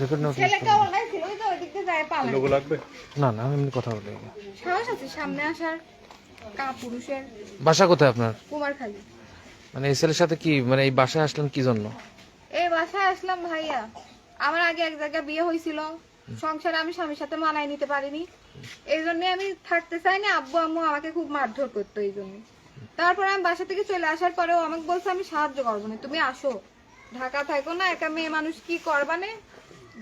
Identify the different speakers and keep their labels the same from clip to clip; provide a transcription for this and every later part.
Speaker 1: Record নেওয়া
Speaker 2: ছেলেকে ওলাই ছিল ওই তো ওই দিক যায় পালায়।
Speaker 3: লোগো লাগবে?
Speaker 1: না না আমি এমনি কথা বলি।
Speaker 2: সাহস আছে সামনে আসার। কা পুরুষের।
Speaker 1: বাসা কোথায় আপনার?
Speaker 2: কুমারখালী।
Speaker 1: মানে এই ছেলের সাথে কি মানে এই বাসায় আসলেন কি জন্য?
Speaker 2: এই বাসায় আসলাম ভাইয়া। আমার আগে এক জায়গায় বিয়ে হয়েছিল। সংসারে আমি স্বামীর সাথে মানায় নিতে পারিনি। এই জন্য আমি থাকতে চাইনি আব্বু আম্মু আমাকে খুব মারধর করতো এই জন্য। তারপর আমি বাসা থেকে চলে আসার পরেও আমাকে বলছে আমি সাহায্য করব না তুমি আসো। ঢাকা থাকো না একা মেয়ে মানুষ কি করবানে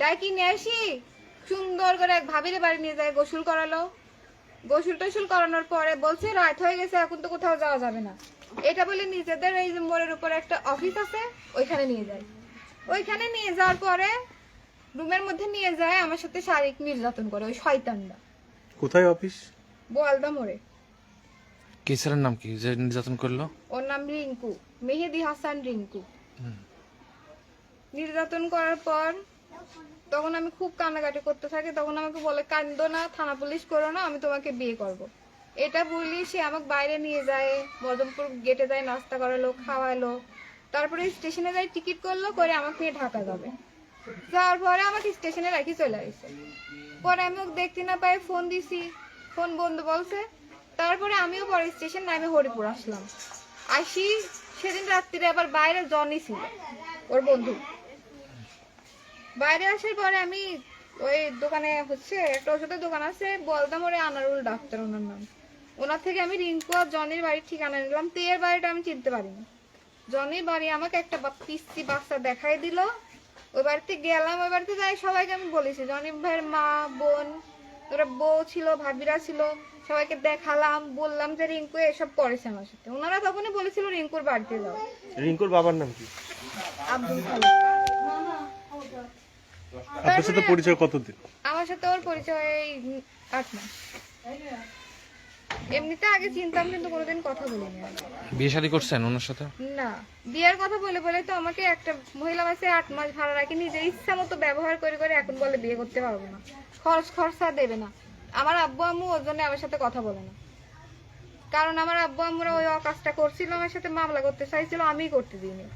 Speaker 2: ডাকি নিয়ে আসি। সুন্দর করে এক ভাবিরে বাড়ি নিয়ে যায় গোসল করালো। গোসল টোসল করানোর পরে বলছে রাত হয়ে গেছে এখন তো কোথাও যাওয়া যাবে না। এটা বলে নিজেদের এই যে মোড়ের উপরে একটা অফিস আছে ওইখানে নিয়ে যায়। ওইখানে নিয়ে যাওয়ার পরে রুমের মধ্যে নিয়ে যায় আমার সাথে শারীরিক নির্যাতন করে ওই শয়তানরা
Speaker 3: কোথায় অফিস?
Speaker 2: বোয়ালদা মোড়ে।
Speaker 1: কি ছেলের নাম কি? যে নির্যাতন করল?
Speaker 2: ওর নাম রিঙ্কু মেহেদি হাসান রিঙ্কু। নির্যাতন করার পর তখন আমি খুব কান্নাকাটি করতে থাকি, তখন আমাকে বলে, কান্দো না, থানা পুলিশ করো না, আমি তোমাকে বিয়ে করব। এটা বললি সে আমাকে বাইরে নিয়ে যায় বদমপুর গেটে যায়, নাস্তা করালো, খাওয়ালো। তারপরে স্টেশনে যাই টিকিট করল, করে আমাকে ঢাকা যাবে। যাওয়ার পরে আমাকে স্টেশনে রাখি চলে আসছে পরে আমি ওকে দেখতে না পাই, ফোন দিছি, ফোন বন্ধ বলছে। তারপরে আমিও পরে স্টেশন নামে হরিপুর আসলাম। আসি, সেদিন রাত্রিরে আবার বাইরে জনি ছিল, ওর বন্ধু। বাইরে আসার পরে আমি ওই দোকানে হচ্ছে একটা ওষুধের দোকান আছে বলতাম ওরে আনারুল ডাক্তার ওনার নাম। ওনার থেকে আমি রিঙ্কু আর জনির বাড়ির ঠিকানা নিলাম। তো এর বাড়িটা আমি চিনতে পারিনি। জনির বাড়ি আমাকে একটা পিচ্চি বাচ্চা দেখাই দিল। ওই বাড়িতে গেলাম ওই বাড়িতে যাই সবাইকে আমি বলেছি জনি ভাইয়ের মা বোন ওরা বউ ছিল ভাবিরা ছিল সবাইকে দেখালাম বললাম যে রিঙ্কু এসব করেছে আমার সাথে। ওনারা তখনই বলেছিল রিঙ্কুর বাড়িতে যাও।
Speaker 3: রিঙ্কুর বাবার নাম কি?
Speaker 2: আব্দুল খালেক
Speaker 3: আপনার সাথে পরিচয় কতদিন?
Speaker 2: আমার সাথে ওর পরিচয় এই আট মাস। এমনিতে আগে চিনতাম কিন্তু কোনোদিন কথা বলিনি
Speaker 1: বিয়ে শাদী করছেন ওনার সাথে?
Speaker 2: না বিয়ের কথা বলে বলে তো আমাকে একটা মহিলা মাসে আট মাস ভাড়া রাখি নিজের ইচ্ছা মতো ব্যবহার করে করে এখন বলে বিয়ে করতে পারব না। খরচ খরচা দেবে না। আমার আব্বু আম্মু ওর জন্য আমার সাথে কথা বলে না। কারণ আমার আব্বু আম্মুরা ওই কাজটা করছিল আমার সাথে মামলা করতে চাইছিল আমিই করতে দিইনি।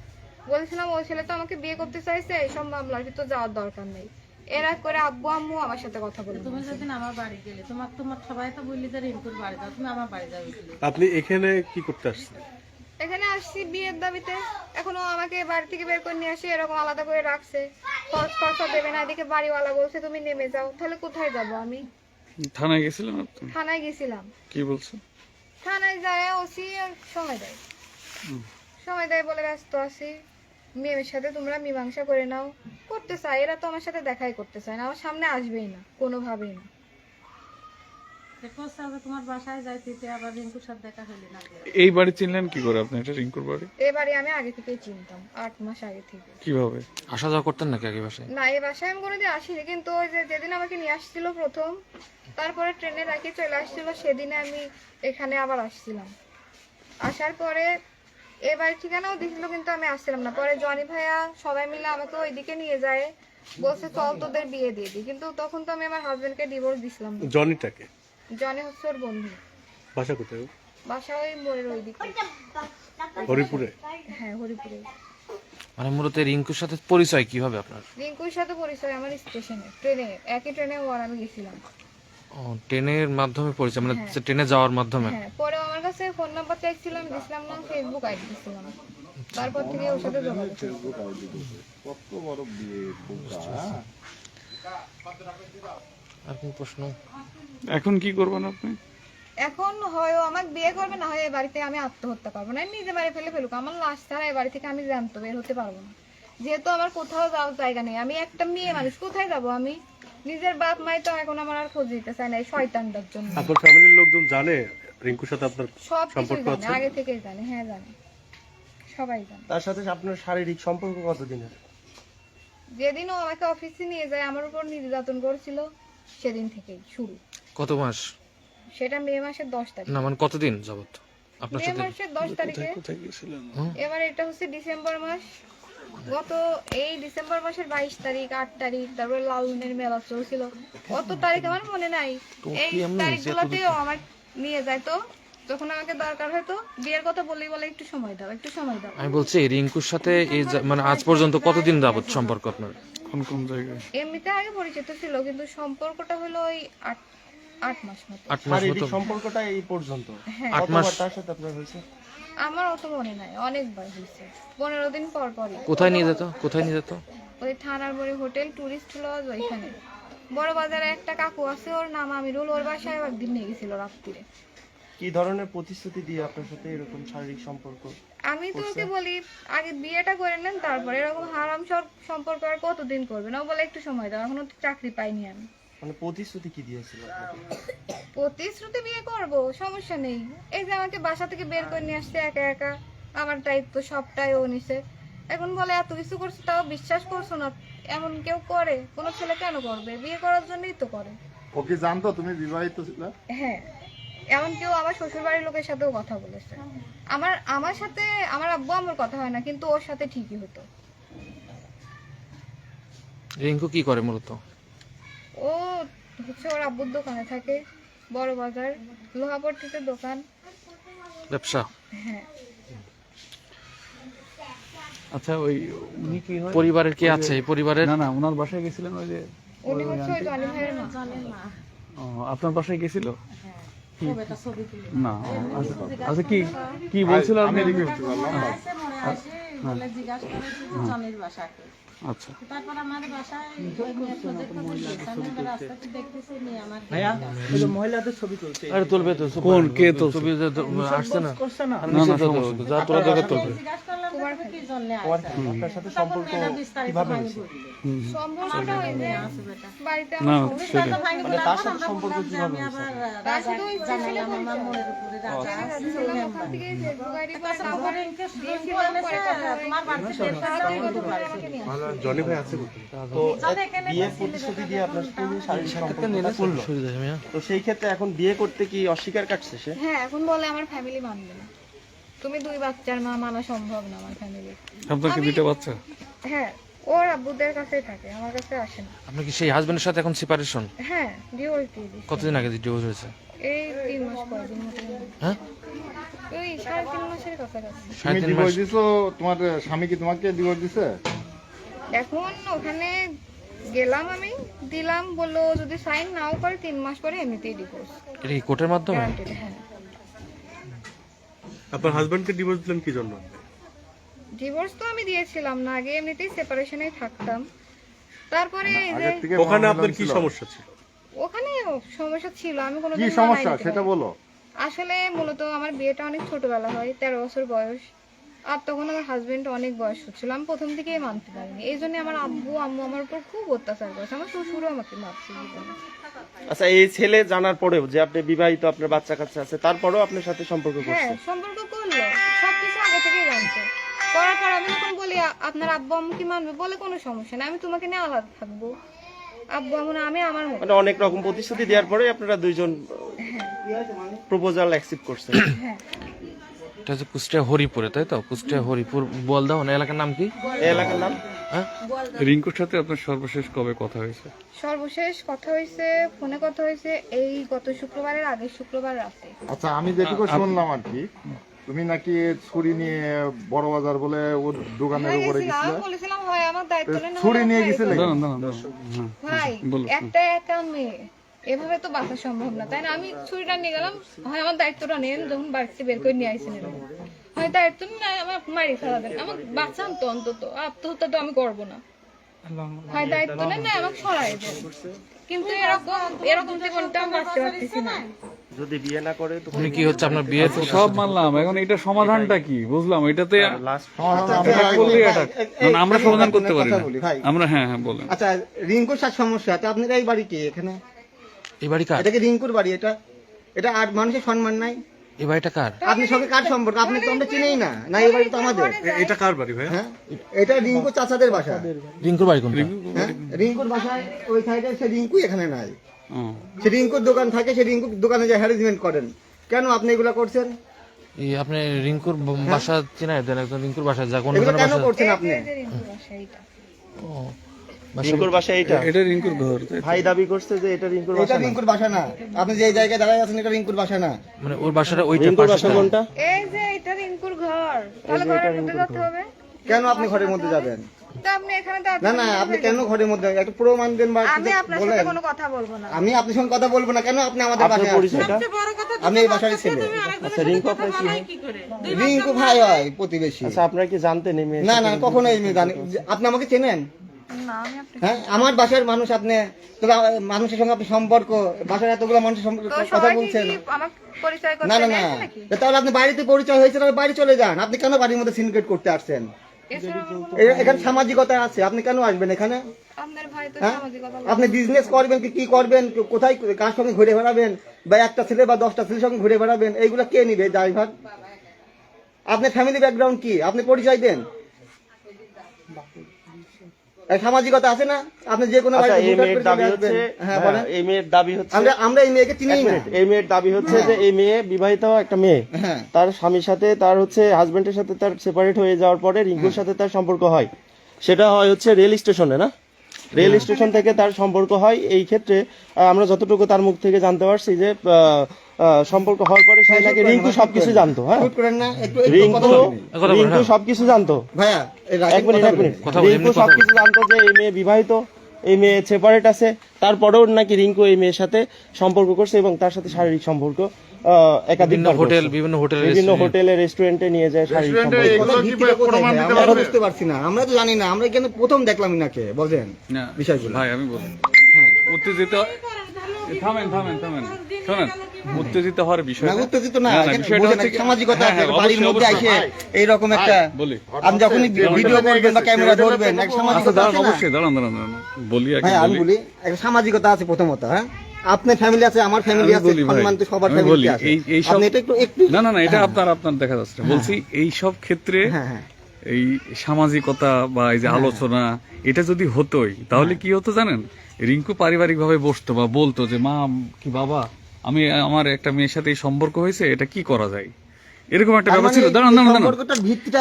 Speaker 2: বলেছিলাম ওই ছেলে তো আমাকে বিয়ে করতে চাইছে এইসব মামলার ভিতর যাওয়ার দরকার নেই। এরা করে আব্বু আম্মু আমার সাথে কথা বলে না।
Speaker 4: তুমি যেদিন আমার বাড়ি গেলে তোমার তোমার সবাই তো বললি যে রিঙ্কুর বাড়ি যাও তুমি আমার বাড়ি যাও
Speaker 3: আপনি এখানে কি করতে আসছেন?
Speaker 2: এখানে আসছি বিয়ের দাবিতে। এখনও আমাকে বাড়ি থেকে বের করে নিয়ে আসি এরকম আলাদা করে রাখছে। খরচ খরচা দেবে না এদিকে বাড়িওয়ালা বলছে তুমি নেমে যাও তাহলে কোথায় যাব আমি?
Speaker 5: থানায় আপনি?
Speaker 2: থানায় গেছিলাম।
Speaker 5: কি বলছো
Speaker 2: থানায় যায় ওসি সময় দেয়। সময় দেয় বলে ব্যস্ত আছি। মেয়ের সাথে তোমরা মীমাংসা করে নাও করতে চাই এরা তো আমার সাথে দেখাই করতে চায় না আমার সামনে আসবেই না কোনোভাবেই না।
Speaker 4: দেখো আবার তোমার বাসায় যাইতে আবার রিঙ্কুর সাথে দেখা হইলে না
Speaker 5: এই বাড়ি চিনলেন কি করে আপনি? এটা রিঙ্কুর বাড়ি?
Speaker 2: এবারে আমি আগে থেকেই চিনতাম আট মাস আগে থেকে।
Speaker 5: কীভাবে?
Speaker 1: আসা যাওয়া করতেন নাকি আগে বাসায়?
Speaker 2: না এই বাসায় আমি কোনোদিন আসিনি কিন্তু ওই যে যেদিন আমাকে নিয়ে আসছিল প্রথম তারপরে ট্রেনে রাখি চলে আসছিল সেদিনে আমি এখানে আবার আসছিলাম। আসার পরে এবার ঠিকানাও দিছিল কিন্তু আমি আসছিলাম না। পরে জনি ভাইয়া সবাই মিলে আমাকে ওইদিকে নিয়ে যায়। বলছে চল তোদের বিয়ে দিয়ে দিই। কিন্তু তখন তো আমি আমার হাজবেন্ডকে ডিভোর্স দিছিলাম।
Speaker 3: জনিটাকে?
Speaker 2: জনি হচ্ছে ওর বন্ধু।
Speaker 3: বাসা কোথায়
Speaker 2: বাসা ওই মোড়ের ওইদিকে।
Speaker 3: হরিপুরে?
Speaker 2: হ্যাঁ হরিপুরে।
Speaker 1: মানে মূলত রিঙ্কুর সাথে পরিচয় কীভাবে আপনার?
Speaker 2: রিঙ্কুর সাথে পরিচয় আমার স্টেশনে ট্রেনে। একই ট্রেনে ওর আমি গেছিলাম।
Speaker 1: ও ট্রেনের মাধ্যমে পরিচয় মানে ট্রেনে যাওয়ার মাধ্যমে?
Speaker 2: হ্যাঁ ফোন নাম্বার চাইছিলাম দিছিলাম না ফেসবুক আইডি দিছিলাম। তারপর থেকে ওর সাথে যোগাযোগ ফেসবুক আইডি কত বড়
Speaker 1: আর কোন প্রশ্ন?
Speaker 5: এখন কি করবেন আপনি?
Speaker 2: এখন হয় আমাকে বিয়ে করবে না হয় এই বাড়িতে আমি আত্মহত্যা করব। না নিজে বাড়ি ফেলে ফেলুক আমার লাশ ছাড়া এই বাড়ি থেকে আমি জানতো বের হতে পারব না। যেহেতু আমার কোথাও যাওয়ার জায়গা নেই আমি একটা মেয়ে মানুষ কোথায় যাব আমি? নিজের বাপ মাই তো এখন আমার আর খোঁজ দিতে চায় না এই শয়তানটার জন্য।
Speaker 3: আপনার ফ্যামিলির লোকজন জানে? রিঙ্কুর সাথে আপনার
Speaker 2: সব
Speaker 3: সম্পর্ক
Speaker 2: জানে
Speaker 3: আছে?
Speaker 2: আগে থেকেই জানে হ্যাঁ জানে। সবাই জানে।
Speaker 6: তার সাথে আপনার শারীরিক সম্পর্ক কতদিনের?
Speaker 2: যেদিন ও আমাকে অফিসে নিয়ে যায় আমার উপর নির্যাতন করছিল সেদিন থেকেই শুরু।
Speaker 1: কত মাস?
Speaker 2: সেটা মে মাসের দশ তারিখ।
Speaker 1: না মানে কতদিন যাবত আপনার
Speaker 2: মে
Speaker 1: সাথে
Speaker 2: মাসের দশ তারিখে। এবার এটা হচ্ছে ডিসেম্বর মাস। গত এই ডিসেম্বর মাসের বাইশ তারিখ আট তারিখ তারপরে লালনের মেলা চলছিল। কত তারিখ আমার মনে নাই। এই তারিখগুলোতে আমার নিয়ে যায় তো। যখন আমাকে দরকার হয়তো বিয়ের কথা বলেই বলে একটু সময় দাও একটু সময় দাও।
Speaker 1: আমি বলছি রিঙ্কুর সাথে এই মানে আজ পর্যন্ত কতদিন যাবত সম্পর্ক আপনার?
Speaker 5: কোন কোন জায়গায়?
Speaker 2: এমনিতে আগে পরিচিত ছিল কিন্তু সম্পর্কটা হলো ওই আট আট মাস মতো।
Speaker 1: আট মাস মতো?
Speaker 6: সম্পর্কটা এই পর্যন্ত।
Speaker 2: হ্যাঁ।
Speaker 1: আট মাস?
Speaker 6: তার সাথে আপনার হয়েছে?
Speaker 2: আমার অত মনে নাই অনেকবার হয়েছে। পনেরো দিন পর পরই।
Speaker 1: কোথায় নিয়ে যেত? কোথায় নিয়ে যেত?
Speaker 2: ওই থানার বড়ি হোটেল টুরিস্ট লজ ওইখানে। বড় বাজারে একটা কাকু আছে ওর নাম আমিরুল ওর বাসায় একদিন নিয়ে গেছিল রাত্রিরে
Speaker 6: কি ধরনের প্রতিশ্রুতি দিয়ে আপনার সাথে এরকম শারীরিক সম্পর্ক
Speaker 2: আমি তো ওকে বলি আগে বিয়েটা করে নেন তারপরে এরকম হারাম সব সম্পর্ক আর কতদিন করবে না বলে একটু সময় দাও এখনও তো চাকরি পাইনি আমি।
Speaker 6: মানে প্রতিশ্রুতি কি দিয়েছিল
Speaker 2: প্রতিশ্রুতি বিয়ে করব সমস্যা নেই। এই যে আমাকে বাসা থেকে বের করে নিয়ে আসছে একা একা আমার দায়িত্ব সবটাই ও নিছে। এখন বলে এত কিছু করছে তাও বিশ্বাস করছ না? এমন কেউ করে? কোনো ছেলে কেন করবে? বিয়ে করার জন্যই তো করে।
Speaker 7: ও কি জানতো তুমি বিবাহিত ছিলে?
Speaker 2: হ্যাঁ। এমন কেউ আমার শ্বশুর বাড়ির লোকের সাথেও কথা বলেছে। আমার আমার সাথে আমার আব্বু আমার কথা হয় না কিন্তু ওর সাথে ঠিকই হতো।
Speaker 1: রিঙ্কু কি করে মূলত?
Speaker 2: ও হচ্ছে ওর আব্বুর দোকানে থাকে বড় বাজার লোহাপট্টিতে দোকান।
Speaker 1: ব্যবসা?
Speaker 2: হ্যাঁ।
Speaker 5: আচ্ছা ওই উনি কি হয়?
Speaker 1: পরিবারের কে আছে? পরিবারের?
Speaker 5: না না ওনার বাসায় গেছিলেন ওই যে
Speaker 2: উনি হচ্ছে ওই জনি ভাইয়ের মা।
Speaker 5: ও, আপনার বাসায় গেছিল?
Speaker 4: তুলে।
Speaker 5: না ও, আচ্ছা আচ্ছা কি কি বলছিল আপনি
Speaker 4: আসে মনে আসে বলে জিজ্ঞাসা করেছি যে বাসাকে
Speaker 5: আচ্ছা।
Speaker 4: তারপর বাসায়
Speaker 6: মহিলাদের ছবি তুলছে
Speaker 1: আরে তুলবে তো
Speaker 5: কোন কে তো
Speaker 1: ছবি তো আসছে না।
Speaker 6: না।
Speaker 1: তো তো, যা তোরা দেখে তুলবে।
Speaker 6: তোমার
Speaker 2: বাড়িতে
Speaker 6: সম্পর্ক
Speaker 2: কথা।
Speaker 3: জনি ভাই আছে
Speaker 6: তো বিয়ের প্রতিশ্রুতি দিয়ে আপনার শারীরিক করল
Speaker 1: সুবিধা
Speaker 6: তো সেই ক্ষেত্রে এখন বিয়ে করতে কি অস্বীকার কাটছে সে?
Speaker 2: হ্যাঁ এখন বলে আমার ফ্যামিলি মানবে না। তুমি দুই বাচ্চার মা মানা সম্ভব না আমার ফ্যামিলি
Speaker 5: আপনার কি দুইটা বাচ্চা?
Speaker 2: হ্যাঁ ওর আব্বুদের কাছেই থাকে আমার কাছে আসে না।
Speaker 1: আপনি কি সেই হাজবেন্ডের সাথে এখন সেপারেশন
Speaker 2: হ্যাঁ ডিভোর্স দিয়ে
Speaker 1: কতদিন আগে ডিভোর্স হয়েছে?
Speaker 2: এই তিন মাস পরে
Speaker 1: হ্যাঁ?
Speaker 2: ওই সাড়ে তিন মাসের
Speaker 1: সাড়ে
Speaker 7: তুমি ডিভোর্স দিছো তোমার স্বামী কি তোমাকে ডিভোর্স দিছে?
Speaker 2: এখন ওখানে গেলাম আমি দিলাম বলল যদি সাইন নাও করে তিন মাস পরে এমনিতেই ডিভোর্স
Speaker 1: এটা কি কোর্টের মাধ্যমে?
Speaker 2: হ্যাঁ।
Speaker 3: আপনার হাজবেন্ডকে ডিভোর্স দিলেন কি জন্য?
Speaker 2: ডিভোর্স তো আমি দিয়েছিলাম না আগে এমনিতেই সেপারেশনেই থাকতাম। তারপরে এই যে
Speaker 7: আগের থেকে
Speaker 3: ওখানে আপনার কি সমস্যা ছিল?
Speaker 2: ওখানে সমস্যা ছিল আমি কোনো
Speaker 7: কি সমস্যা? সেটা বলো।
Speaker 2: আসলে মূলত আমার বিয়েটা অনেক ছোটবেলা হয় তেরো বছর বয়স। আর তখন আমার হাজবেন্ড অনেক বয়স হচ্ছিল আমি প্রথম থেকেই মানতে পারিনি। এই জন্য আমার আব্বু আম্মু আমার উপর খুব অত্যাচার করেছে আমার শ্বশুরও আমাকে মারছে
Speaker 6: আচ্ছা এই ছেলে জানার পরেও যে আপনি বিবাহিত আপনার বাচ্চা কাচ্চা আছে তারপরেও আপনার সাথে সম্পর্ক করছে?
Speaker 2: হ্যাঁ সম্পর্ক করল সবকিছু আগে থেকেই জানতো। করার পর আমি যখন বলি আপনার আব্বু আম্মু কি মানবে? বলে কোনো সমস্যা নেই আমি তোমাকে নিয়ে আলাদা থাকব। আব্বু আম্মু না আমি আমার মতো।
Speaker 6: মানে অনেক রকম প্রতিশ্রুতি দেওয়ার পরে আপনারা দুইজন প্রপোজাল অ্যাকসেপ্ট করছেন।
Speaker 2: হ্যাঁ।
Speaker 1: এটা হচ্ছে কুষ্টিয়া হরিপুরে তাই তো? কুষ্টিয়া হরিপুর বলদাহন এলাকার নাম কি?
Speaker 6: এই এলাকার নাম?
Speaker 1: হ্যাঁ?
Speaker 5: রিঙ্কুর সাথে আপনার সর্বশেষ কবে কথা হয়েছে?
Speaker 2: সর্বশেষ কথা হয়েছে ফোনে কথা হয়েছে এই গত শুক্রবারের আগের শুক্রবার রাতে।
Speaker 7: আচ্ছা আমি যেটুকু শুনলাম আর কি তুমি নাকি ছুরি নিয়ে বড় বাজার বলে ওর দোকানের
Speaker 2: হ্যাঁ,
Speaker 7: উপরে। গেছিলে?
Speaker 2: বলেছিলাম হয় আমার দায়িত্ব নেন
Speaker 7: ছুরি নিয়ে গেছিলে?
Speaker 5: হ্যাঁ।
Speaker 2: ভাই একটা একা মেয়ে এভাবে তো বাঁচা সম্ভব না তাই না? আমি ছুরিটা নিয়ে গেলাম হয় আমার দায়িত্বটা নেন যখন বাড়িতে বের করে নিয়ে এরকম। হয় দায়িত্ব না আমার মারি ফেলাবেন আমার বাঁচান তো অন্তত আত্মহত্যা তো আমি করব না। হয় দায়িত্ব নেন না আমাকে সরাই দেন। কিন্তু এরকম এরকম জীবনটা আমি বাঁচতে পারতেছি না।
Speaker 6: যদি বিয়ে না করে তো
Speaker 1: কি হচ্ছে আপনার বিয়ে
Speaker 5: সব মানলাম এখন এটা সমাধানটা কি? বুঝলাম এটাতে এটা এটা। মানে আমরা সমাধান করতে পারি না। আমরা হ্যাঁ হ্যাঁ বলেন।
Speaker 8: আচ্ছা রিঙ্কুর সাথে সমস্যা তো আপনার এই বাড়ি কি এখানে?
Speaker 1: এই বাড়ি কার?
Speaker 8: এটা কি রিঙ্কুর বাড়ি এটা এটা আর মানুষের সম্মান নাই।
Speaker 1: এই বাড়িটা কার?
Speaker 8: আপনি সঙ্গে কার সম্পর্ক? আপনি তো আমরা চিনেই না। না এই বাড়ি তো আমাদের।
Speaker 3: এটা কার বাড়ি ভাই
Speaker 8: হ্যাঁ? এটা রিঙ্কুর চাচাদের বাসা।
Speaker 1: রিঙ্কুর বাড়ি কোনটা?
Speaker 8: হ্যাঁ? রিঙ্কুর বাসায় ওই সাইডে সে রিঙ্কু এখানে নাই। সে রিঙ্কুর দোকান থাকে সে রিঙ্কুর দোকানে যে হ্যারাসমেন্ট করেন। কেন আপনি এগুলা করছেন?
Speaker 1: এই আপনি রিঙ্কুর বাসা চিনাই দেন একজন রিঙ্কুর বাসা যা কোন
Speaker 8: কেন করছেন আপনি।
Speaker 1: ও,
Speaker 6: রিঙ্কুর বাসা এইটা?
Speaker 5: এটা রিঙ্কুর ঘর।
Speaker 6: ভাই দাবি করছে যে এটা রিঙ্কুর বাসা না।
Speaker 8: রিঙ্কুর বাসা না। আপনি যে জায়গায় দাঁড়ায় আছেন এটা রিঙ্কুর বাসা না।
Speaker 1: মানে ওর বাসাটা ওইটা
Speaker 6: রিঙ্কুর বাসা কোনটা?
Speaker 2: এই যে এটা রিঙ্কুর ঘর। তাহলে ঘরের মধ্যে যেতে হবে।
Speaker 8: কেন আপনি ঘরের মধ্যে যাবেন?
Speaker 2: তো আপনি এখানে তো
Speaker 8: না না আপনি কেন ঘরের মধ্যে একটু প্রমাণ দেন বা
Speaker 2: আমি আপনার সাথে কোনো কথা বলব না।
Speaker 8: আমি আপনার সঙ্গে কথা বলব না। কেন আপনি আমাদের বাসায়? আমি এই বাসারই ছেলে।
Speaker 6: আচ্ছা রিঙ্কু আপনার কি?
Speaker 8: রিঙ্কু ভাই হয় প্রতিবেশী।
Speaker 6: আচ্ছা আপনার কি জানতেন
Speaker 8: না না কখনো এই মেয়ে জানি আপনি আমাকে চেনেন? হ্যাঁ আমার বাসার মানুষ আপনি তো মানুষের সঙ্গে আপনি সম্পর্ক বাসার এতগুলো মানুষের
Speaker 2: তো
Speaker 8: কথা বলছেন। না না না। তাহলে আপনি বাড়িতে পরিচয় হয়েছে তাহলে বাড়ি চলে যান। আপনি কেন বাড়ির মধ্যে সিনক্রেট করতে আসছেন? এখানে সামাজিকতা আছে আপনি কেন আসবেন এখানে? হ্যাঁ? আপনি বিজনেস করবেন কি কি করবেন? কোথায় কার সঙ্গে ঘুরে বেড়াবেন? বা একটা ছেলে বা দশটা ছেলের সঙ্গে ঘুরে বেড়াবেন? এইগুলো কে নিবে ড্রাইভার? আপনার ফ্যামিলি ব্যাকগ্রাউন্ড কি? আপনি পরিচয় দেন। সামাজিকতা আছে না? আপনি যে কোনো
Speaker 6: আচ্ছা
Speaker 8: বাড়িতে
Speaker 6: এই
Speaker 8: হুটহাট
Speaker 6: মেয়ের দাবি হচ্ছে
Speaker 8: আসবেন। হ্যাঁ
Speaker 6: হ্যাঁ, এই মেয়ের দাবি হচ্ছে
Speaker 8: আমরা আমরা এই মেয়েকে চিনি না।
Speaker 6: এই মেয়ের দাবি হচ্ছে যে এই মেয়ে বিবাহিত একটা মেয়ে।
Speaker 8: হ্যাঁ।
Speaker 6: তার স্বামীর সাথে তার হচ্ছে হাজবেন্ডের সাথে তার সেপারেট হয়ে যাওয়ার পরে রিঙ্কুর সাথে তার সম্পর্ক হয়। সেটা হয় হচ্ছে রেল স্টেশনে না? রেল স্টেশন থেকে তার সম্পর্ক হয়। এই ক্ষেত্রে আমরা যতটুকু তার মুখ থেকে জানতে পারছি যে সম্পর্ক হওয়ার পরে সে নাকি রিঙ্কু সবকিছু জানতো হ্যাঁ?
Speaker 8: শুট করেন না একটু একটু
Speaker 6: রিঙ্কু
Speaker 8: বলুন।
Speaker 1: বলুন,
Speaker 6: রিঙ্কু
Speaker 1: হ্যাঁ।
Speaker 6: সবকিছু জানতো।
Speaker 8: ভাইয়া
Speaker 6: এক মিনিট এক মিনিট। রিঙ্কু সবকিছু জানতো যে এই মেয়ে বিবাহিত এই মেয়ে সেপারেট আছে। তারপরেও নাকি রিঙ্কু এই মেয়ের সাথে সম্পর্ক করছে এবং তার সাথে শারীরিক সম্পর্ক আহ, একাধিক
Speaker 1: হোটেল বিভিন্ন হোটেল
Speaker 6: বিভিন্ন হোটেলে রেস্টুরেন্টে নিয়ে যায় শারীরিক সম্পর্ক।
Speaker 8: কথা ভিত্তিটা কোথায় ভাই? আমরা তো বুঝতে পারছি না আমরা তো জানি না। আমরা এখানে প্রথম দেখলাম ইনাকে বলেন বিষয়গুলো।
Speaker 5: ভাই আমি বলি উত্তেজিত থামেন থামেন থামেন। শোনেন উত্তেজিত হওয়ার বিষয়
Speaker 8: না। উত্তেজিত না
Speaker 5: বিষয়টা হচ্ছে
Speaker 8: সামাজিকতা
Speaker 5: হ্যাঁ,
Speaker 8: আছে
Speaker 5: হ্যাঁ,
Speaker 8: বাড়ির মধ্যে। আসে এইরকম একটা
Speaker 5: বলি।
Speaker 8: আপনি যখনই ভিডিও করবেন বা ক্যামেরা ধরবেন একটা
Speaker 5: আচ্ছা
Speaker 8: সামাজিকতা
Speaker 5: দাঁড়ান
Speaker 8: আছে
Speaker 5: অবশ্যই দাঁড়ান দাঁড়ান দাঁড়ান। বলি আগে
Speaker 8: হ্যাঁ আমি
Speaker 5: বলি।
Speaker 8: একটা সামাজিকতা আছে প্রথমত হ্যাঁ? আপনার ফ্যামিলি আছে আমার ফ্যামিলি আছে সম্মান তো সবার ফ্যামিলি আছে।
Speaker 5: এই- এই সব-
Speaker 8: আপনি এটা একটু একটু
Speaker 5: না না না এটা আপনার আপনার দেখা যাচ্ছে। বলছি এই সব ক্ষেত্রে
Speaker 8: হ্যাঁ হ্যাঁ।
Speaker 5: এই সামাজিকতা বা এই যে আলোচনা এটা যদি হতোই তাহলে কি হতো জানেন? রিঙ্কু পারিবারিক ভাবে বসতো বা বলতো যে মা কি বাবা আমি আমার একটা মেয়ের সাথে এই সম্পর্ক হয়েছে এটা কি করা যায়? এরকম একটা ব্যাপার
Speaker 8: মানে
Speaker 5: ছিল। দাঁড়ান দাঁড়ান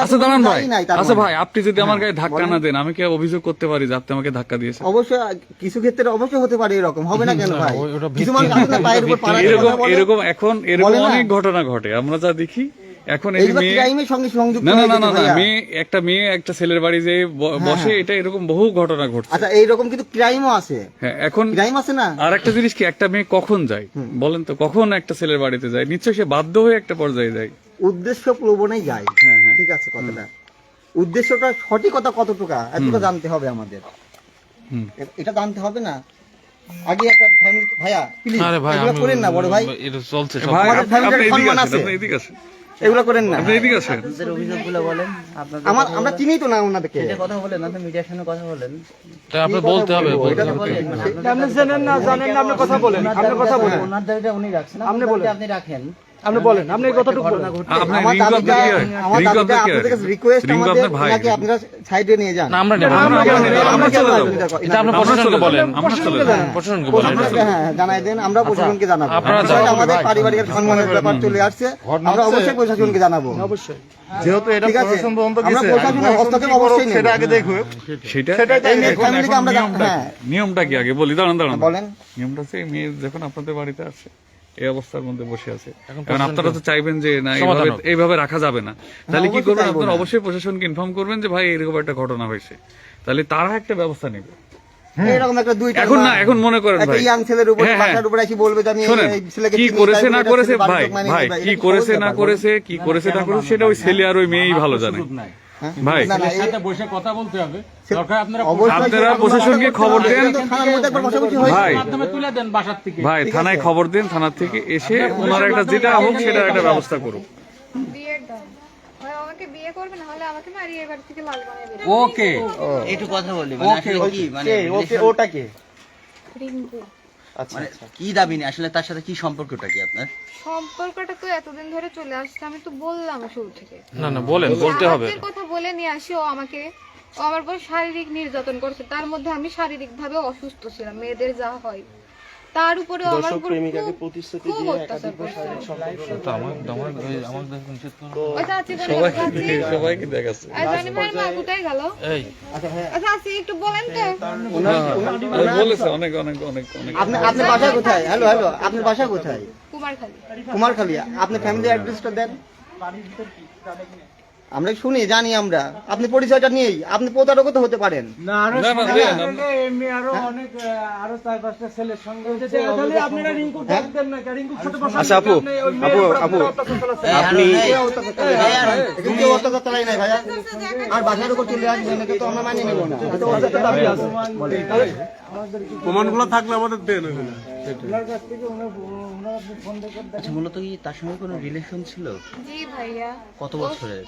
Speaker 5: আচ্ছা দাঁড়ান ভাই। আচ্ছা
Speaker 8: মানে।
Speaker 5: ভাই আপনি যদি আমার গায়ে ধাক্কা না দেন আমি কি অভিযোগ করতে পারি যে আপনি আমাকে ধাক্কা দিয়েছেন?
Speaker 8: অবশ্যই কিছু ক্ষেত্রে অবশ্যই হতে পারে এরকম। হবে না কেন ভাই? কিছু মানুষ পায়ের উপর
Speaker 5: এরকম এরকম এখন এরকম অনেক ঘটনা ঘটে। আমরা যা দেখি এখন এই মেয়ে
Speaker 8: সঙ্গে সংযুক্ত
Speaker 5: না না না না না মেয়ে একটা মেয়ে একটা ছেলের বাড়ি যে বসে এটা এরকম বহু ঘটনা ঘটছে।
Speaker 8: আচ্ছা এইরকম কিন্তু ক্রাইমও আছে।
Speaker 5: হ্যাঁ এখন
Speaker 8: ক্রাইম আছে না?
Speaker 5: আর একটা জিনিস কি একটা মেয়ে কখন যায়? বলেন তো কখন একটা ছেলের বাড়িতে যায়? নিশ্চয়ই সে বাধ্য হয়ে একটা পর্যায়ে যায়।
Speaker 8: উদ্দেশ্য প্রবণেই যায়।
Speaker 5: হ্যাঁ হ্যাঁ।
Speaker 8: ঠিক আছে কথাটা। উদ্দেশ্যটা সঠিকতা কতটুকু? এতটুকু জানতে হবে আমাদের। এটা জানতে হবে না? আগে একটা ফ্যামিলি ভাইয়া প্লিজ এগুলো করেন না বড় ভাই।
Speaker 1: এটা চলছে
Speaker 5: ভাই এদিকে
Speaker 8: সম্মান
Speaker 5: আসেন
Speaker 8: আছে। এগুলো করেন না।
Speaker 5: আপনি এদিকে আসেন
Speaker 8: আমার আমরা চিনি তো না ওনাদেরকে।
Speaker 9: কথা বলেন আপনি মিডিয়ার সামনে কথা বলেন।
Speaker 1: তাই আপনি বলতে হবে বলতে
Speaker 9: আপনি জানেন না জানেন না আপনি কথা বলেন আপনি কথা বলেন। ওনার দায়িত্ব উনি রাখছেন আপনি বলেন। আপনি রাখেন। আপনি বলেন আপনি ঘটনা ঘটছে।
Speaker 8: আমার দাবিটা
Speaker 5: হয়?
Speaker 8: আমার দাবিটা আপনাদের কাছে রিকোয়েস্ট আমাদের ওনাকে আপনারা সাইডে নিয়ে যান?
Speaker 1: না আমরা নেব
Speaker 5: আমরা
Speaker 1: আমরা? আমরা
Speaker 5: আমরা
Speaker 1: চলে যাব। এটা
Speaker 5: আমরা
Speaker 1: প্রশাসনকে বলেন
Speaker 5: আমরা চলে যাব।
Speaker 1: প্রশাসনকে বলেন।
Speaker 8: হ্যাঁ জানাই দেন আমরা প্রশাসনকে জানাব।
Speaker 1: আপনারা
Speaker 8: আমাদের পারিবারিক সম্মানের ব্যাপার চলে আসছে। আমরা অবশ্যই প্রশাসনকে জানাব।
Speaker 7: যেহেতু এটা প্রশাসন পর্যন্ত
Speaker 8: আমরা
Speaker 7: গেছে
Speaker 8: প্রশাসনের হস্তক্ষেপ অবশ্যই নেব।
Speaker 7: সেটা আগে দেখুক।
Speaker 5: সেটা
Speaker 8: এই আমরা জান-
Speaker 5: নিয়মটা
Speaker 8: হ্যাঁ
Speaker 5: কি? আগে বলি? দাঁড়ান দাঁড়ান।
Speaker 8: বলেন।
Speaker 5: নিয়মটা এই মেয়ে যখন আপনাদের বাড়িতে আছে এই অবস্থার মধ্যে বসে আছে। এখন আপনারা তো চাইবেন যে না এইভাবে এইভাবে রাখা যাবে না। তাহলে কি করবেন? আপনারা অবশ্যই প্রশাসনকে ইনফর্ম করবেন যে ভাই এরকম একটা ঘটনা হয়েছে। তাহলে তারা একটা ব্যবস্থা নেবে।
Speaker 8: এরকম একটা দুইটা
Speaker 5: এখন না এখন মনে করেন
Speaker 8: একটা
Speaker 5: ভাই।
Speaker 8: ইয়াং ছেলের উপর। বাসার উপর বলবে যে আমি ছেলেকে
Speaker 5: কি করেছে না করেছে ভাই ভাই কি করেছে না করেছে কি করেছে না করেছে সেটা ওই ছেলে আর ওই মেয়েই ভালো জানে। ভাই
Speaker 8: না, না, এই-
Speaker 10: বসে কথা বলতে হবে।
Speaker 5: আপনারা প্রশাসনকে খবর দেন। ভাই
Speaker 10: তুলে দেন বাসার থেকে।
Speaker 5: ভাই থানায় খবর দিন থানার থেকে এসে ওনারা একটা যেটা হোক সেটা একটা ব্যবস্থা করুক।
Speaker 2: বিয়ের দাম হয় আমাকে বিয়ে করবে না হলে আমাকে মারিয়ে এবার থেকে লাল বানিয়ে দেবে
Speaker 10: ওকে।
Speaker 9: একটু কথা বলি মানে
Speaker 6: ওটা কে?
Speaker 9: মানে কি দাবি নেই আসলে তার সাথে কি সম্পর্কটা কি আপনার?
Speaker 2: সম্পর্কটা তো এতদিন ধরে চলে আসছে আমি তো বললাম শুরু থেকে।
Speaker 1: না না বলেন বলতে হবে।
Speaker 2: কথা বলে নিয়ে আসি ও আমাকে ও আমার পর শারীরিক নির্যাতন করছে তার মধ্যে আমি শারীরিক ভাবে অসুস্থ ছিলাম মেয়েদের যা হয়। তার উপরে আমার উপর
Speaker 6: প্রেমিকাকে প্রতিশ্রুতি দিয়ে সম্পর্ক
Speaker 1: আমার আমার নিষেধ
Speaker 2: চাচি বলে
Speaker 5: সবাই সবাইকে দেখাচ্ছে।
Speaker 2: জানি ভাইয়ের মা কোথায় গেল?
Speaker 1: এই।
Speaker 2: আচ্ছা আসি একটু বলেন তো।
Speaker 5: বলেছে অনেক অনেক অনেক অনেক।
Speaker 8: আপনি আপনার বাসা কোথায়? হ্যালো হ্যালো আপনার বাসা কোথায়?
Speaker 2: কুমারখালী।
Speaker 8: কুমারখালী আপনি ফ্যামিলি অ্যাড্রেসটা দেন। আমরা শুনি জানি আমরা। আপনি পরিচয়টা নিয়েই আপনি প্রতারকও তো হতে পারেন।
Speaker 9: না আরও
Speaker 5: না, না,
Speaker 9: সঙ্গে
Speaker 5: দেন,
Speaker 9: আপনাকে এমনি আরও অনেক আরও চার পাঁচটা ছেলের সঙ্গে তাহলে আপনারা রিঙ্কু দেন না রিঙ্কু ছোট বসা
Speaker 6: আচ্ছা, আপু, আপু, আপু, আপনি
Speaker 8: কিন্তু অত্যাচার চালাই নাই ভাইয়া? আর বাসার উপর চলে আসবেন এটা তো আমরা মানিয়ে নেব না। এটা অত্যাচার দাবি আছে
Speaker 3: প্রমাণগুলো থাকলে আমাদের দেন
Speaker 11: আচ্ছা মূলত কি তার সঙ্গে কোনো রিলেশন ছিল?
Speaker 2: জি ভাইয়া।
Speaker 11: কত বছরের?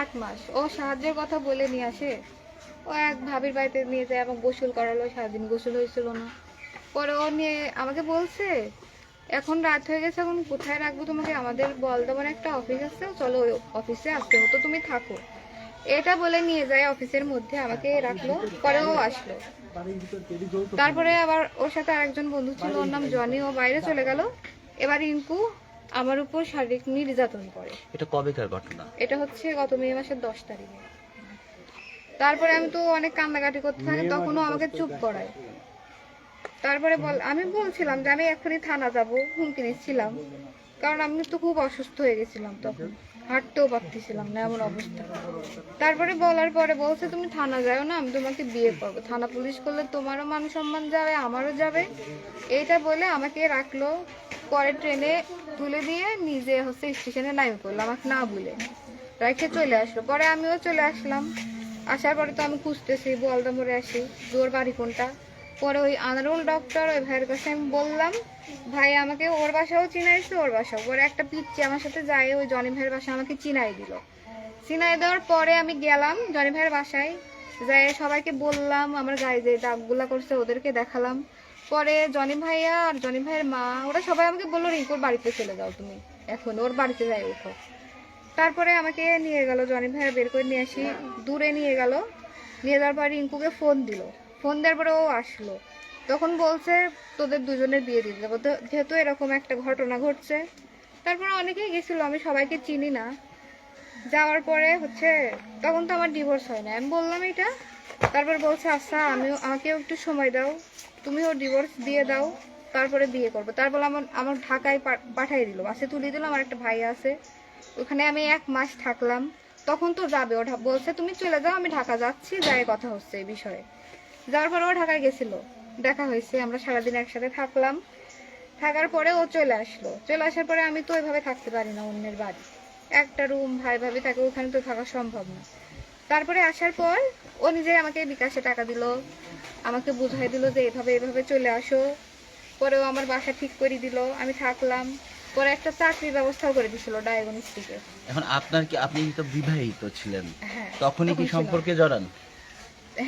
Speaker 2: আট মাস। ও সাহায্যের কথা বলে নিয়ে আসে। ও এক ভাবির বাড়িতে নিয়ে যায় এবং গোসল করালো, সারাদিন গোসল হয়েছিল না। পরে ও নিয়ে আমাকে বলছে, এখন রাত হয়ে গেছে, এখন কোথায় রাখব তোমাকে? আমাদের বলদাবার একটা অফিস আছে, চলো ওই অফিসে আসতে হতো তুমি থাকো। এটা বলে নিয়ে যায় অফিসের মধ্যে, আমাকে রাখল, পরে ও আসলো। তারপরে আবার ওর সাথে আরেকজন বন্ধু ছিল, ওর নাম জনি, ও বাইরে চলে গেল। এবার ইনকু আমার উপর শারীরিক নির্যাতন করে।
Speaker 11: এটা কবেকার ঘটনা?
Speaker 2: এটা হচ্ছে গত মে মাসের দশ তারিখে। তারপরে আমি তো অনেক কান্নাকাটি করতে থাকি তখনও আমাকে চুপ করায়। তারপরে বল আমি বলছিলাম যে আমি এখনই থানা যাব হুমকি নিচ্ছিলাম। কারণ আমি তো খুব অসুস্থ হয়ে গেছিলাম তখন। হাঁটতেও পারতেছিলাম না এমন অবস্থা। তারপরে বলার পরে বলছে তুমি থানা যাও না আমি তোমাকে বিয়ে করব। থানা পুলিশ করলে তোমারও মান সম্মান যাবে আমারও যাবে। এইটা বলে আমাকে রাখল। পরে ট্রেনে তুলে দিয়ে নিজে হচ্ছে স্টেশনে নামি পড়ল, আমাকে না বলে। রেখে চলে আসলো। পরে আমিও চলে আসলাম। আসার পরে তো আমি খুঁজতেছি, বলদা আসি জোর বাড়ি কোনটা? পরে ওই আনারুল ডক্টর ওই ভাইয়ের কাছে আমি বললাম, ভাই, আমাকে ওর বাসাও চিনাইছে, ওর বাসাও। পরে একটা পিচ্ছি আমার সাথে যায়, ওই জনি ভাইয়ের বাসা আমাকে চিনাই দিল। চিনাই দেওয়ার পরে আমি গেলাম জনি ভাইয়ের বাসায় যাই সবাইকে বললাম, আমার গায়ে যে দাগগুলা করছে ওদেরকে দেখালাম। পরে জনি ভাইয়া আর জনি ভাইয়ের মা, ওরা সবাই আমাকে বলল, রিঙ্কুর বাড়িতে চলে যাও তুমি। এখন ওর বাড়িতে যাই উঠো তারপরে আমাকে নিয়ে গেল, জনি ভাইয়া বের করে নিয়ে আসি। দূরে নিয়ে গেল। নিয়ে যাওয়ার পর রিঙ্কুকে ফোন দিল। ফোন দেওয়ার পরে ও আসলো। তখন বলছে, তোদের দুজনের বিয়ে দিয়ে দেবো। যেহেতু এরকম একটা ঘটনা ঘটছে, তারপরে অনেকেই গেছিল, আমি সবাইকে চিনি না। যাওয়ার পরে হচ্ছে, তখন তো আমার ডিভোর্স হয় না আমি বললাম এটা তারপর বলছে আচ্ছা আমিও, আমাকেও একটু সময় দাও। তুমিও ডিভোর্স দিয়ে দাও, তারপরে বিয়ে করব। তারপর আমার আমার ঢাকায় পাঠাই দিল বাসে তুলে দিল, আমার একটা ভাই আছে। ওখানে আমি এক মাস থাকলাম, তখন তো যাবে ওটা বলছে তুমি চলে যাও, আমি ঢাকা যাচ্ছি, যাই কথা হচ্ছে এই বিষয়ে। যাওয়ার পরে ও ঢাকায় গেছিল, দেখা হয়েছে, আমরা সারাদিন একসাথে থাকলাম। থাকার পরে ও চলে আসলো। চলে আসার পরে আমি তো ওইভাবে থাকতে পারি না অন্যের বাড়ি। একটা রুম ভাই ভাবি থাকে, ওখানে তো থাকা সম্ভব না। তারপরে আসার পর ও নিজে আমাকে বিকাশে টাকা দিল। আমাকে বুঝাই দিল যে এভাবে এভাবে চলে আসো। পরে ও আমার বাসা ঠিক করে দিল আমি থাকলাম। পরে একটা চাকরির ব্যবস্থাও করে দিছিল ডায়াগনস্টিকে।
Speaker 11: এখন আপনার কি আপনি তো বিবাহিত ছিলেন।
Speaker 2: হ্যাঁ
Speaker 11: তখনই কি সম্পর্কে জড়ান?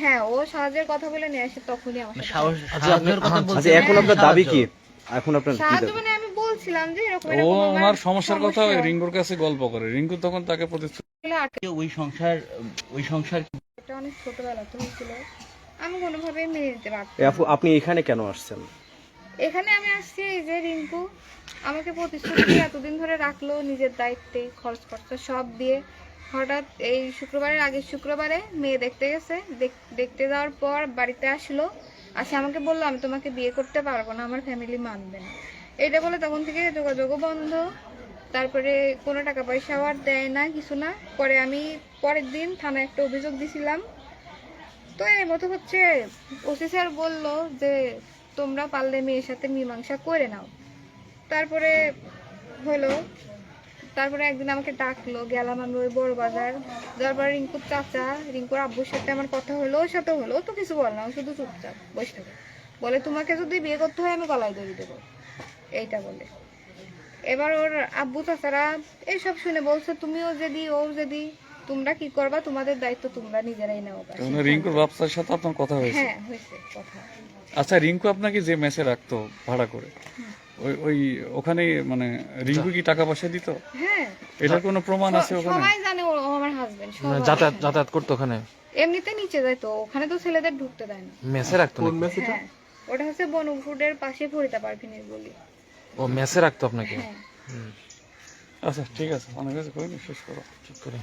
Speaker 2: হ্যাঁ ও সাহায্যের কথা বলে নিয়ে আসে তখনই আমার
Speaker 11: সাহস
Speaker 6: আচ্ছা আপনি
Speaker 11: সাহায্যের কথা বলছেন?
Speaker 6: আচ্ছা এখন আপনার দাবি কি? এখন আপনার কি
Speaker 2: সাহায্য
Speaker 6: দাবি?
Speaker 2: মানে আমি বলছিলাম যে এরকম
Speaker 5: ও
Speaker 2: আমার
Speaker 5: সমস্যার কথা ওই রিঙ্কুর কাছে গল্প করে। রিঙ্কু তখন তাকে প্রতিশ্রুতি
Speaker 11: ওই সংসার ওই সংসার
Speaker 2: এটা অনেক ছোটবেলা তো হয়েছিল আমি কোনোভাবেই মেনে নিতে পারতাম
Speaker 6: আপু আপনি এখানে কেন আসছেন?
Speaker 2: এখানে আমি আসছি এই যে রিঙ্কু আমাকে প্রতিশ্রুতি এতদিন ধরে রাখল নিজের দায়িত্বে খরচ খরচা সব দিয়ে। হঠাৎ এই শুক্রবারের আগের শুক্রবারে মেয়ে দেখতে গেছে দেখতে যাওয়ার পর বাড়িতে আসলো আসে আমাকে বলল আমি তোমাকে বিয়ে করতে পারব না আমার ফ্যামিলি মানবে না। এটা বলে তখন থেকে যোগাযোগও বন্ধ তারপরে কোনো টাকা পয়সা আর দেয় না কিছু না। পরে আমি পরের দিন থানায় একটা অভিযোগ দিছিলাম তো এই মতো হচ্ছে ওসি স্যার বলল যে, তোমরা পারলে মেয়ের সাথে মীমাংসা করে নাও। তারপরে হলো, তারপরে একদিন আমাকে ডাকলো, গেলাম আমি ওই বড় বাজার। যাওয়ার পরে রিঙ্কুর চাচা, রিঙ্কুর আব্বুর সাথে আমার কথা হলো, ওর সাথে হলো তো কিছু বল না শুধু চুপচাপ বসে থাকে। বলে, তোমাকে যদি বিয়ে করতে হয়, আমি গলায় দড়ি দেবো। এইটা বলে। এবার ওর আব্বু চাচারা এইসব শুনে বলছে, তুমিও যদি, ও যদি তোমরা কি করবা? তোমাদের দায়িত্ব তোমরা নিজেরাই নাও
Speaker 5: মানে রিঙ্কুর বাপসার সাথে আপনার কথা হয়েছে?
Speaker 2: হ্যাঁ হয়েছে কথা।
Speaker 5: আচ্ছা রিঙ্কু আপনাকে যে মেসে রাখতো ভাড়া করে ওই ওই ওখানে মানে রিঙ্কু কি টাকা পয়সা দিত?
Speaker 2: হ্যাঁ।
Speaker 5: এটার কোনো প্রমাণ আছে ওখানে?
Speaker 2: সবাই জানে ও আমার হাজবেন্ড
Speaker 1: মানে যাতায়াত যাতায়াত করতো ওখানে?
Speaker 2: এমনিতে নিচে যায় তো ওখানে তো ছেলেদের ঢুকতে দেয় না।
Speaker 1: মেসে রাখতো নাকি?
Speaker 2: হ্যাঁ ওটা হচ্ছে বনফুডের পাশে ফরিতা পারভিনের বলি
Speaker 1: ও মেসে রাখতো আপনাকে?
Speaker 2: হ্যাঁ।
Speaker 5: আচ্ছা ঠিক আছে অনেক কিছু করিনি শেষ করো।
Speaker 1: ঠিক করে।